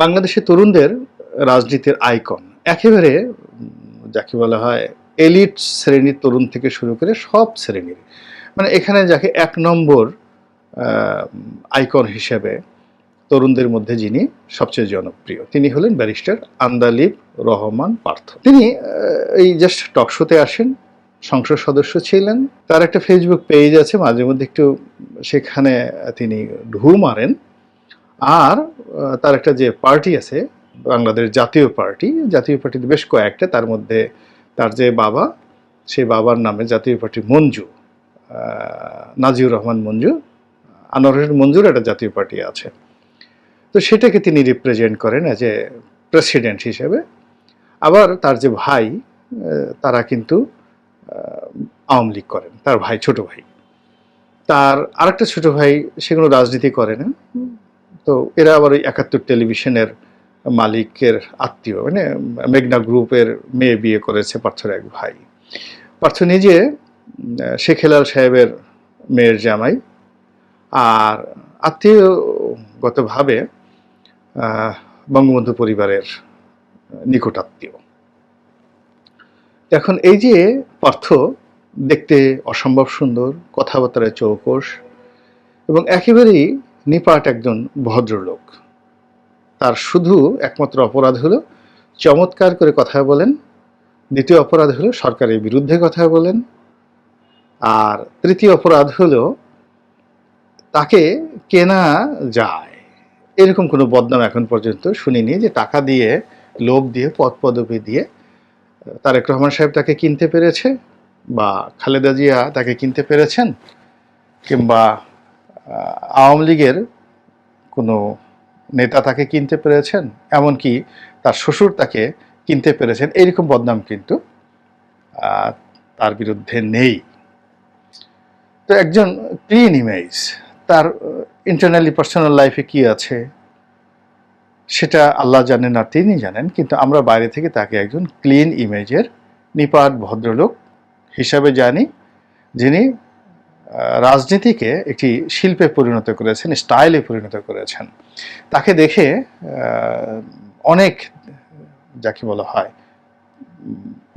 বাংলাদেশের তরুণদের রাজনীতির আইকন। একেবারে যাকে বলা হয় এলিট শ্রেণির তরুণ থেকে শুরু করে সব শ্রেণির। মানে এখানে যাকে এক নম্বর আইকন হিসেবে তরুণদের মধ্যে যিনি সবচেয়ে জনপ্রিয়, তিনি হলেন ব্যারিস্টার আন্দালিব রহমান পার্থ। তিনি এই জাস্ট টক শোতে আসেন, সংসদ সদস্য ছিলেন। তার একটা ফেসবুক পেজ আছে মাঝে মধ্যে একটু সেখানে তিনি ঢু মারেন। আর তার একটা যে পার্টি আছে, বাংলাদেশ জাতীয় পার্টি, জাতীয় পার্টিতে বেশ কয়েকটা, তার মধ্যে তার যে বাবা সেই বাবার নামে জাতীয় পার্টি মঞ্জু নাজিউর রহমান মঞ্জু, আনোয়ার মঞ্জুর একটা জাতীয় পার্টি আছে। তো সেটাকে তিনি রিপ্রেজেন্ট করেন অ্যাজ এ প্রেসিডেন্ট হিসেবে। আবার তার যে ভাই তারা কিন্তু আওয়ামী লীগ করেন, তার ভাই, ছোট ভাই। তার আরেকটা ছোট ভাই সেগুলো রাজনীতি করে না। তো এরা আবার ওই একাত্তর টেলিভিশনের মালিকের আত্মীয় মানে মেঘনা গ্রুপের মেয়ে বিয়ে করেছে পার্থর এক ভাই। পার্থ নিজে উম, শেখ হেলাল সাহেবের মেয়ের জামাই। আর আত্মীয়গতভাবে বঙ্গবন্ধু পরিবারের নিকট আত্মীয়। এখন এই যে পার্থ দেখতে অসম্ভব সুন্দর কথাবার্তায় চৌকস এবং একেবারেই নিপাট একজন ভদ্রলোক। তার শুধু একমাত্র অপরাধ হলো চমৎকার করে কথা বলেন। দ্বিতীয় অপরাধ হলো সরকারের বিরুদ্ধে কথা বলেন। আর তৃতীয় অপরাধ হলো তাকে কেনা যায়। এরকম কোনো বদনাম এখন পর্যন্ত শুনিনি যে টাকা দিয়ে, লোভ দিয়ে, পদ পদবি দিয়ে তারেক রহমান সাহেব তাকে কিনতে পেরেছে বা খালেদা জিয়া তাকে কিনতে পেরেছেন কিংবা আওয়ামী লীগের কোনো নেতা তাকে কিনতে পেরেছেন? এমনকি তার শ্বশুর তাকে কিনতে পেরেছেন? এইরকম বদনাম কিন্তু তার বিরুদ্ধে নেই। তো একজন ক্লিন ইমেজ তার ইন্টারনালি পার্সোনাল লাইফে কি আছে? সেটা আল্লাহ জানেন আর তিনি জানেন, কিন্তু আমরা বাইরে থেকে তাকে একজন ক্লিন ইমেজের নিপাট ভদ্রলোক হিসাবে জানি, যিনি রাজনীতিকে একটি শিল্পে পরিণত করেছেন, স্টাইলে পরিণত করেছেন। তাকে দেখে অনেক, যাকে বলা হয়,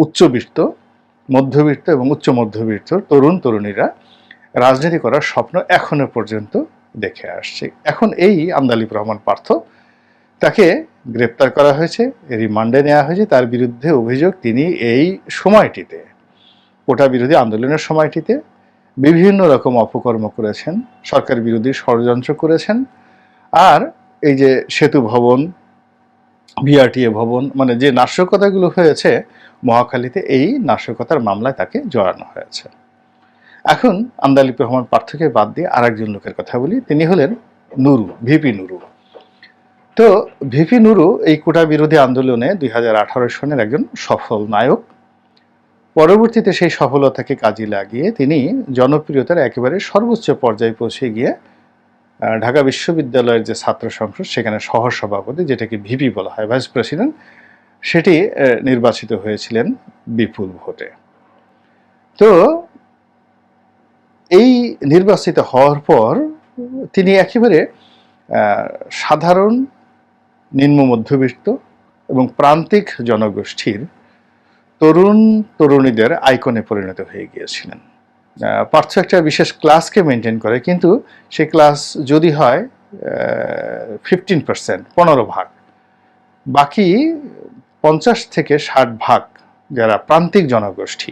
উচ্চবিত্ত, মধ্যবিত্ত এবং উচ্চ মধ্যবিত্ত তরুণ তরুণীরা রাজনীতি করার স্বপ্ন এখনও পর্যন্ত দেখে আসছে। এখন এই আমদালিব রহমান পার্থ। তাকে গ্রেপ্তার করা হয়েছে, রিমান্ডে নেওয়া হয়েছে, তার বিরুদ্ধে অভিযোগ তিনি এই সময়টিতে, কোটা বিরোধী আন্দোলনের সময়টিতে বিভিন্ন রকম অপকর্ম করেছেন, সরকার বিরোধী ষড়যন্ত্র করেছেন, আর এই যে সেতু ভবন, বিআরটিএ ভবন মানে যে নাশকতাগুলো হয়েছে, মহাখালীতে এই নাশকতার মামলায় তাকে জড়ানো হয়েছে। এখন আন্দালিব রহমান পার্থকে বাদ দিয়ে আরেকজন লোকের কথা বলি, তিনি হলেন নুরু, ভিপি নুরু। তো ভিপি নুরু এই কোটা বিরোধী আন্দোলনে দুই হাজার আঠারো সনের একজন সফল নায়ক পরবর্তীতে সেই সফলতাকে কাজে লাগিয়ে তিনি জনপ্রিয়তার একেবারে সর্বোচ্চ পর্যায়ে পৌঁছে গিয়ে ঢাকা বিশ্ববিদ্যালয়ের যে ছাত্র সংসদ, সেখানে সহ সভাপতি যেটাকে ভিপি বলা হয়, ভাইস প্রেসিডেন্ট, সেটি নির্বাচিত হয়েছিলেন বিপুল ভোটে। তো এই নির্বাচিত হওয়ার পর তিনি একেবারে সাধারণ, নিম্ন মধ্যবিত্ত এবং প্রান্তিক জনগোষ্ঠীর তরুণ তরুণীদের আইকনে পরিণত হয়ে গিয়েছিলেন। পার্থ একটা বিশেষ ক্লাসকে মেনটেন করে, কিন্তু সেই ক্লাস যদি হয় ফিফটিন পার্সেন্ট পনেরো ভাগ। বাকি পঞ্চাশ থেকে ষাট ভাগ যারা প্রান্তিক জনগোষ্ঠী,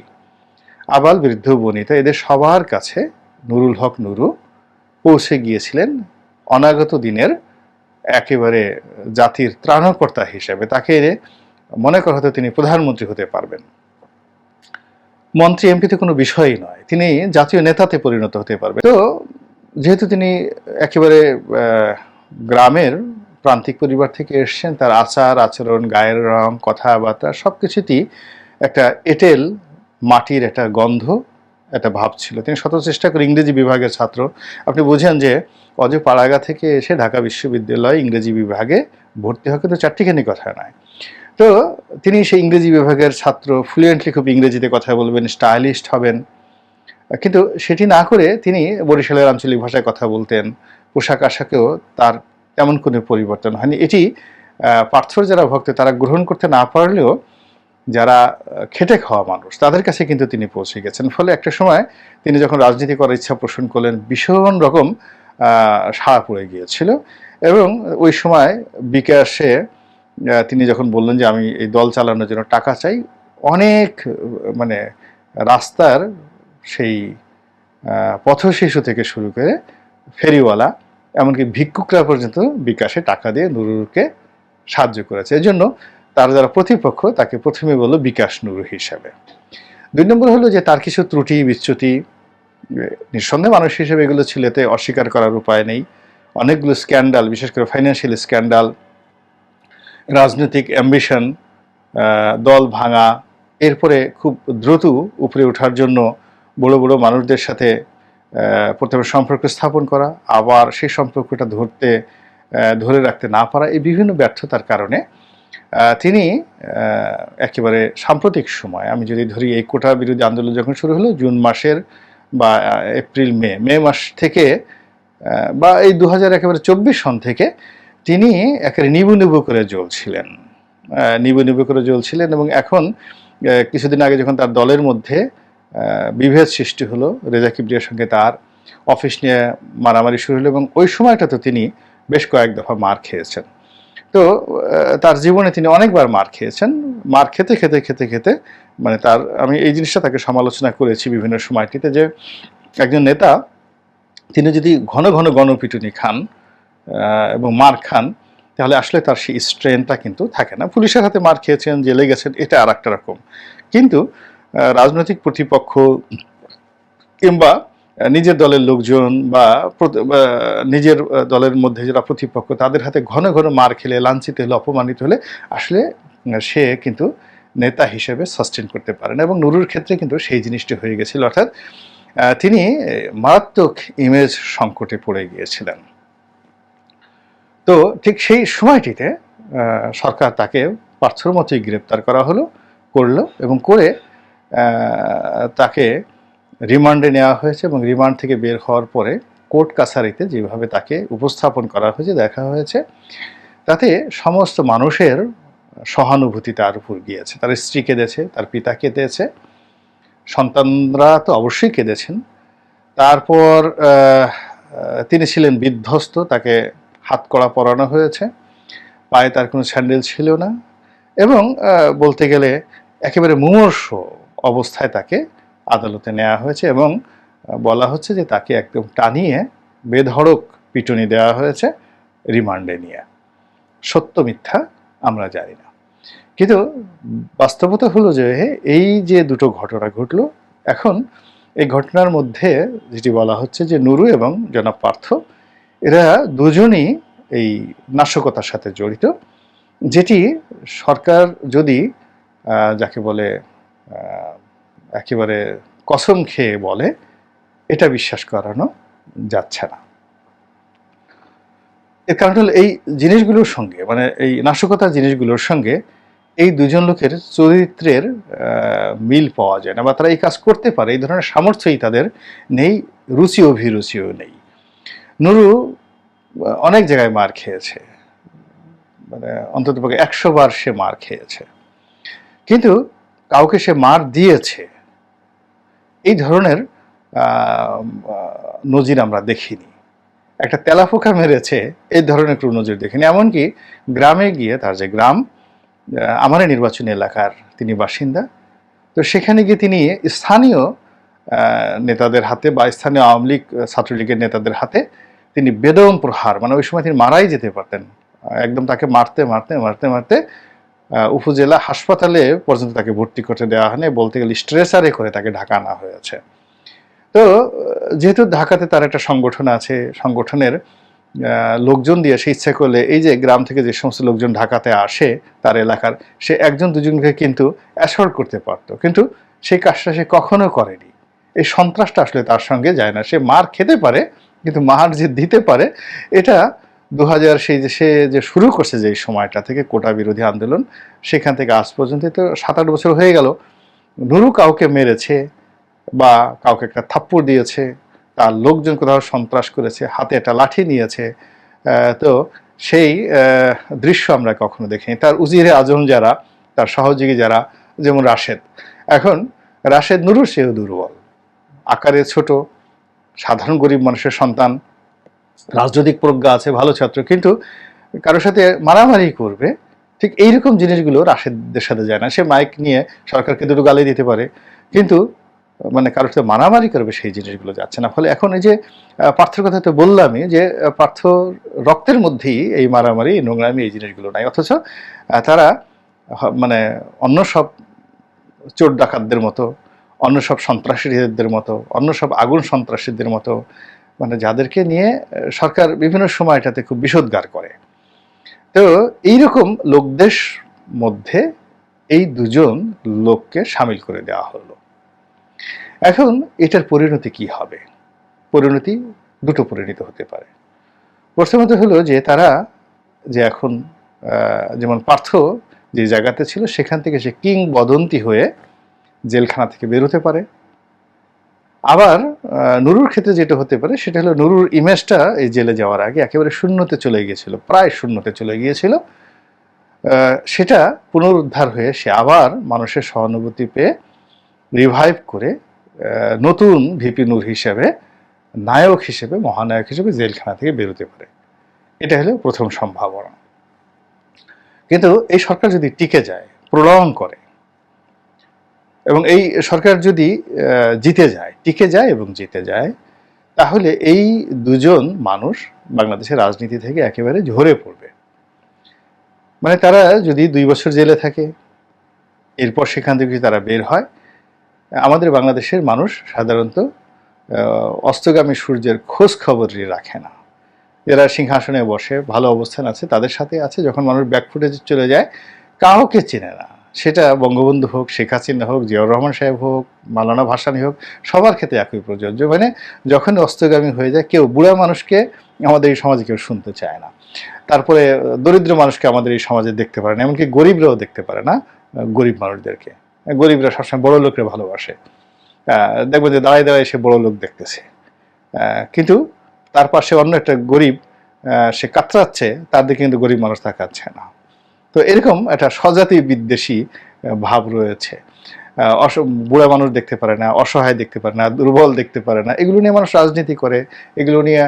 আবাল বৃদ্ধ, বনিতা, এদের সবার কাছে নুরুল হক নুরু পৌঁছে গিয়েছিলেন অনাগত দিনের একেবারে জাতির ত্রাণকর্তা হিসেবে। তাকে মনে করা হতো তিনি প্রধানমন্ত্রী হতে পারবেন। মন্ত্রী এমপিতে কোনো বিষয়ই নয়। তিনি জাতীয় নেতাতে পরিণত হতে পারবেন। তো যেহেতু তিনি একেবারে গ্রামের প্রান্তিক পরিবার থেকে এসেছেন, তার আচার, আচরণ, গায়ের রং, কথাবার্তা সব কিছুতেই একটা এঁটেল মাটির একটা গন্ধ, একটা ভাব ছিল। তিনি শত চেষ্টা করে ইংরেজি বিভাগের ছাত্র। আপনি বুঝেন যে অজ পাড়াগা থেকে এসে ঢাকা বিশ্ববিদ্যালয়ে ইংরেজি বিভাগে ভর্তি হওয়া কিন্তু চারটিখানি কথা নয়। তো তিনি সেই ইংরেজি বিভাগের ছাত্র ফ্লুয়েন্টলি খুব ইংরেজিতে কথা বলবেন স্টাইলিস্ট হবেন। কিন্তু সেটি না করে তিনি বরিশালের আঞ্চলিক ভাষায় কথা বলতেন। পোশাক আশাকেও তার তেমন কোনো পরিবর্তন হয়নি। এটি পার্থর যারা ভক্ত, তারা গ্রহণ করতে না পারলেও যারা খেটে খাওয়া মানুষ, তাদের কাছে কিন্তু তিনি পৌঁছে গেছেন। ফলে একটা সময় তিনি যখন রাজনীতি করার ইচ্ছা পোষণ করলেন, ভীষণ রকম সাড়া পড়ে গিয়েছিল। এবং ওই সময় বিকাশে তিনি যখন বললেন যে আমি এই দল চালানোর জন্য টাকা চাই, অনেক মানে রাস্তার সেই পথশিশু থেকে শুরু করে ফেরিওয়ালা, এমনকি ভিক্ষুকরা পর্যন্ত বিকাশে টাকা দিয়ে নুরুরকে সাহায্য করেছে। এই জন্য তার যারা প্রতিপক্ষ, তাকে প্রথমে বলল বিকাশ নুরু হিসাবে। দুই নম্বর হলো যে তার কিছু ত্রুটি, বিচ্যুতি নিঃসন্দেহে মানুষ হিসেবে এগুলো ছিল এতে অস্বীকার করার উপায় নেই। অনেকগুলো স্ক্যান্ডাল, বিশেষ করে ফাইন্যান্সিয়াল স্ক্যান্ডাল রাজনৈতিক অ্যাম্বিশন দল ভাঙা, এরপরে খুব দ্রুত উপরে ওঠার জন্য বড় বড় মানুষদের সাথে প্রথমে সম্পর্ক স্থাপন করা, আবার সেই সম্পর্কটা ধরতে ধরে রাখতে না পারা এই বিভিন্ন ব্যর্থতার কারণে তিনি একেবারে সাম্প্রতিক সময়, আমি যদি ধরি এই কোটা বিরোধী আন্দোলন যখন শুরু হলো, জুন মাসের বা এপ্রিল, মে মে মাস থেকে বা এই দু হাজার একেবারে চব্বিশ সন থেকে তিনি একেবারে নিবু নিবু করে জ্বলছিলেন। নিবু নিবু করে জ্বলছিলেন এবং এখন কিছুদিন আগে যখন তার দলের মধ্যে বিভেদ সৃষ্টি হলো, রেজা কিবরিয়ার সঙ্গে তার অফিস নিয়ে মারামারি শুরু হলো এবং ওই সময়টাতে তিনি বেশ কয়েক দফা মার খেয়েছেন। তো তার জীবনে তিনি অনেকবার মার খেয়েছেন। মার খেতে খেতে খেতে খেতে মানে তার, আমি এই জিনিসটা তাকে সমালোচনা করেছি বিভিন্ন সময়টিতে যে একজন নেতা, তিনি যদি ঘন ঘন গণপিটুনি খান এবং মার খান, তাহলে আসলে তার সেই স্ট্রেনটা কিন্তু থাকে না। পুলিশের হাতে মার খেয়েছেন, জেলে গেছেন, এটা আর একটা রকম। কিন্তু রাজনৈতিক প্রতিপক্ষ কিংবা নিজের দলের লোকজন বা নিজের দলের মধ্যে যারা প্রতিপক্ষ, তাদের হাতে ঘন ঘন মার খেলে, লাঞ্ছিত হলে, অপমানিত হলে, আসলে সে কিন্তু নেতা হিসেবে সাস্টেন করতে পারে না। এবং নুরুর ক্ষেত্রে কিন্তু সেই জিনিসটি হয়ে গেছিল। অর্থাৎ তিনি মারাত্মক ইমেজ সংকটে পড়ে গিয়েছিলেন। তো ঠিক সেই সময়টিতে সরকার তাকে পার্থর মতোই গ্রেপ্তার করা হলো, করল এবং করে তাকে রিমান্ডে নেওয়া হয়েছে এবং রিমান্ড থেকে বের হওয়ার পরে কোর্ট কাছারিতে যেভাবে তাকে উপস্থাপন করা হয়েছে, দেখা হয়েছে, তাতে সমস্ত মানুষের সহানুভূতি তার উপর গিয়েছে। তার স্ত্রী কেঁদেছে, তার পিতা কেঁদেছে, সন্তানরা তো অবশ্যই কেঁদেছেন। তারপর তিনি ছিলেন বিধ্বস্ত, তাকে হাত কড়া পরানো হয়েছে। পায়ে তার কোনো স্যান্ডেল ছিল না এবং বলতে গেলে একেবারে মুমর্ষ অবস্থায় তাকে আদালতে নেওয়া হয়েছে এবং বলা হচ্ছে যে তাকে একদম টানিয়ে বেধড়ক পিটুনি দেওয়া হয়েছে রিমান্ডে নিয়ে। সত্য মিথ্যা আমরা জানি না। কিন্তু বাস্তবতা হলো যে এই যে দুটো ঘটনা ঘটলো, এখন এই ঘটনার মধ্যে যেটি বলা হচ্ছে যে নুরু এবং জনাব পার্থ এরা দুজনই এই নাশকতার সাথে জড়িত, যেটি সরকার যদি যাকে বলে একেবারে কসম খেয়ে বলে, এটা বিশ্বাস করানো যাচ্ছে না। এর কারণ হলো এই জিনিসগুলোর সঙ্গে মানে এই নাশকতার জিনিসগুলোর সঙ্গে এই দুজন লোকের চরিত্রের মিল পাওয়া যায় না বা তারা এই কাজ করতে পারে, এই ধরনের সামর্থ্যই তাদের নেই, রুচি অভিরুচিও নেই। নুরু অনেক জায়গায় মার খেয়েছে। মানে অন্তত পক্ষে একশো বার সে মার খেয়েছে। কিন্তু কাউকে সে মার দিয়েছে, এই ধরনের নজির আমরা দেখিনি। একটা তেলাপোকা মেরেছে, এই ধরনের কোনো নজির দেখিনি। এমনকি গ্রামে গিয়ে, তার যে গ্রাম আমারই নির্বাচনী এলাকার তিনি বাসিন্দা। তো সেখানে গিয়ে তিনি স্থানীয় নেতাদের হাতে বা স্থানীয় আওয়ামী লীগ ছাত্রলীগের নেতাদের হাতে তিনি বেদম প্রহার মানে ওই সময় তিনি মারাই যেতে পারতেন। একদম তাকে মারতে মারতে মারতে মারতে উপজেলা হাসপাতালে পর্যন্ত তাকে ভর্তি করতে দেওয়া হয়নি, বলতে গেলে স্ট্রেসারে করে তাকে ঢাকা আনা হয়েছে। তো যেহেতু ঢাকাতে তার একটা সংগঠন আছে, সংগঠনের লোকজন দিয়ে সে ইচ্ছা করলে এই যে গ্রাম থেকে যে সমস্ত লোকজন ঢাকাতে আসে তার এলাকার, সে একজন দুজনকে কিন্তু অ্যাসল্ট করতে পারতো। কিন্তু সেই কাজটা সে কখনো করেনি। এই সন্ত্রাসটা আসলে তার সঙ্গে যায় না। সে মার খেতে পারে, কিন্তু মার যে দিতে পারে, এটা দু হাজার সেই যে, সে যে শুরু করছে যে এই সময়টা থেকে কোটা বিরোধী আন্দোলন, সেখান থেকে আজ পর্যন্ত তো সাত আট বছর হয়ে গেল। নুরু কাউকে মেরেছে বা কাউকে একটা থাপ্পড় দিয়েছে, তার লোকজন কোথাও সন্ত্রাস করেছে, হাতে একটা লাঠি নিয়েছে তো সেই দৃশ্য আমরা কখনো দেখিনি। তার উজিরে আজম যারা, তার সহযোগী যারা, যেমন রাশেদ। এখন রাশেদ নুরুর সেও দুর্বল। আকারে ছোট, সাধারণ গরিব মানুষের সন্তান, রাজনৈতিক প্রজ্ঞা আছে, ভালো ছাত্র, কিন্তু কারোর সাথে মারামারি করবে, ঠিক এইরকম জিনিসগুলো রাশেদদের সাথে যায় না। সে মাইক নিয়ে সরকারকে দুটো গালি দিতে পারে, কিন্তু মানে কারোর সাথে মারামারি করবে, সেই জিনিসগুলো যাচ্ছে না। ফলে এখন এই যে পার্থর কথা তো বললামই যে পার্থ রক্তের মধ্যেই এই মারামারি, নোংরামি, এই জিনিসগুলো নাই। অথচ তারা মানে অন্য সব চোর ডাকাতদের মতো অন্য সব সন্ত্রাসীদের মতো, অন্য সব আগুন সন্ত্রাসীদের মতো মানে যাদেরকে নিয়ে সরকার বিভিন্ন সময় এটাতে খুব বিষোদ্গার করে। তো এইরকম লোকদের মধ্যে এই দুজন লোককে সামিল করে দেওয়া হলো। এখন এটার পরিণতি কি হবে? পরিণতি দুটো পরিণত হতে পারে। প্রথমত হলো যে তারা যে এখন যেমন পার্থ যে জায়গাতে ছিল, সেখান থেকে সে কিংবদন্তি হয়ে জেলখানা থেকে বেরোতে পারে। আবার নুরুর ক্ষেত্রে যেটা হতে পারে, সেটা হলো নুরুর ইমেজটা এই জেলে যাওয়ার আগে একেবারে শূন্যতে চলে গিয়েছিল, প্রায় শূন্যতে চলে গিয়েছিল। সেটা পুনরুদ্ধার হয়ে সে আবার মানুষের সহানুভূতি পেয়ে রিভাইভ করে নতুন ভিপি নূর হিসেবে, নায়ক হিসেবে, মহানায়ক হিসেবে জেলখানা থেকে বেরোতে পারে। এটা হলো প্রথম সম্ভাবনা। কিন্তু এই সরকার যদি টিকে যায়, প্রলয়ন করে এবং এই সরকার যদি জিতে যায়, টিকে যায় এবং জিতে যায়, তাহলে এই দুজন মানুষ বাংলাদেশের রাজনীতি থেকে একেবারে ঝরে পড়বে। মানে তারা যদি দুই বছর জেলে থাকে, এরপর সেখান থেকে তারা বের হয়, আমাদের বাংলাদেশের মানুষ সাধারণত অস্তগামী সূর্যের খোঁজ খবরই রাখে না। এরা সিংহাসনে বসে, ভালো অবস্থান আছে, তাদের সাথে আছে, যখন মানুষ ব্যাকফুটে চলে যায়, কাউকে চেনে না। সেটা বঙ্গবন্ধু হোক, শেখ হাসিনা হোক, জিয়াউর রহমান সাহেব হোক মালানা ভাসানি হোক, সবার ক্ষেত্রে একই প্রযোজ্য। মানে যখন অস্তগামী হয়ে যায়, কেউ বুড়া মানুষকে আমাদের এই সমাজে কেউ শুনতে চায় না। তারপরে দরিদ্র মানুষকে আমাদের এই সমাজে দেখতে পারে না, এমনকি গরিবরাও দেখতে পারে না, গরিব মানুষদেরকে। গরিবরা সবসময় বড় লোককে ভালোবাসে। দেখবেন যে দাঁড়ায় দাঁড়ায় সে বড় লোক দেখতেছে। কিন্তু তার পাশে অন্য একটা গরিব সে কাতরাচ্ছে, তার দিকে কিন্তু গরিব মানুষ তাকাচ্ছে না। তো এরকম একটা স্বজাতি বিদ্বেষী ভাব রয়েছে। বুড়া মানুষ দেখতে পারে না, অসহায় দেখতে পারে না, দুর্বল দেখতে পারে না, এগুলো নিয়ে মানুষ রাজনীতি করে, এগুলো নিয়ে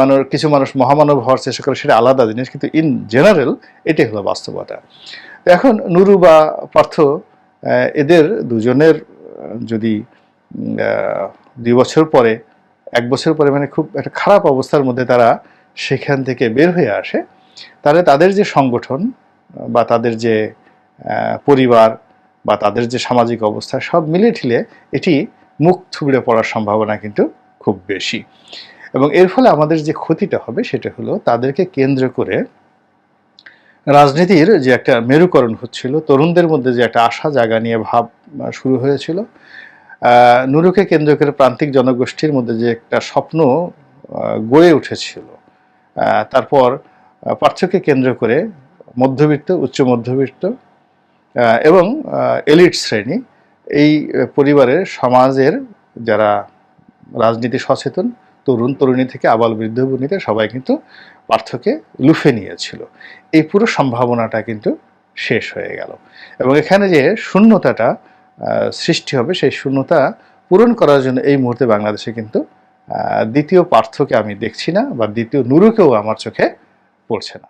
মানুষ, কিছু মানুষ মহামানব হওয়ার চেষ্টা করে, সেটা আলাদা জিনিস, কিন্তু ইন জেনারেল এটাই হলো বাস্তবতা। এখন নুরু বা পার্থ এদের দুজনের, যদি দুই বছর পরে, এক বছর পরে মানে খুব একটা খারাপ অবস্থার মধ্যে তারা সেখান থেকে বের হয়ে আসে, তাহলে তাদের যে সংগঠন বা তাদের যে পরিবার বা তাদের যে সামাজিক অবস্থা সব মিলে ঠিলে এটি মুখ থুবড়ে পড়ার সম্ভাবনা কিন্তু খুব বেশি। এবং এর ফলে আমাদের যে ক্ষতিটা হবে সেটা হলো তাদেরকে কেন্দ্র করে রাজনীতির যে একটা মেরুকরণ হচ্ছিল, তরুণদের মধ্যে যে একটা আশা জায়গা নিয়ে ভাব শুরু হয়েছিল। নুরুকে কেন্দ্র করে প্রান্তিক জনগোষ্ঠীর মধ্যে যে একটা স্বপ্ন গড়ে উঠেছিল। তারপর পার্থকে কেন্দ্র করে মধ্যবিত্ত, উচ্চ মধ্যবিত্ত এবং এলিট শ্রেণি। এই পরিবারের সমাজের যারা রাজনীতি সচেতন, তরুণ, তরুণী থেকে আবাল বৃদ্ধ বনিতা সবাই কিন্তু পার্থকে লুফে নিয়েছিল। এই পুরো সম্ভাবনাটা কিন্তু শেষ হয়ে গেল। এবং এখানে যে শূন্যতাটা সৃষ্টি হবে, সেই শূন্যতা পূরণ করার জন্য এই মুহূর্তে বাংলাদেশে কিন্তু দ্বিতীয় পার্থকে আমি দেখছি না বা দ্বিতীয় নুরুকেও আমার চোখে পড়ছে না।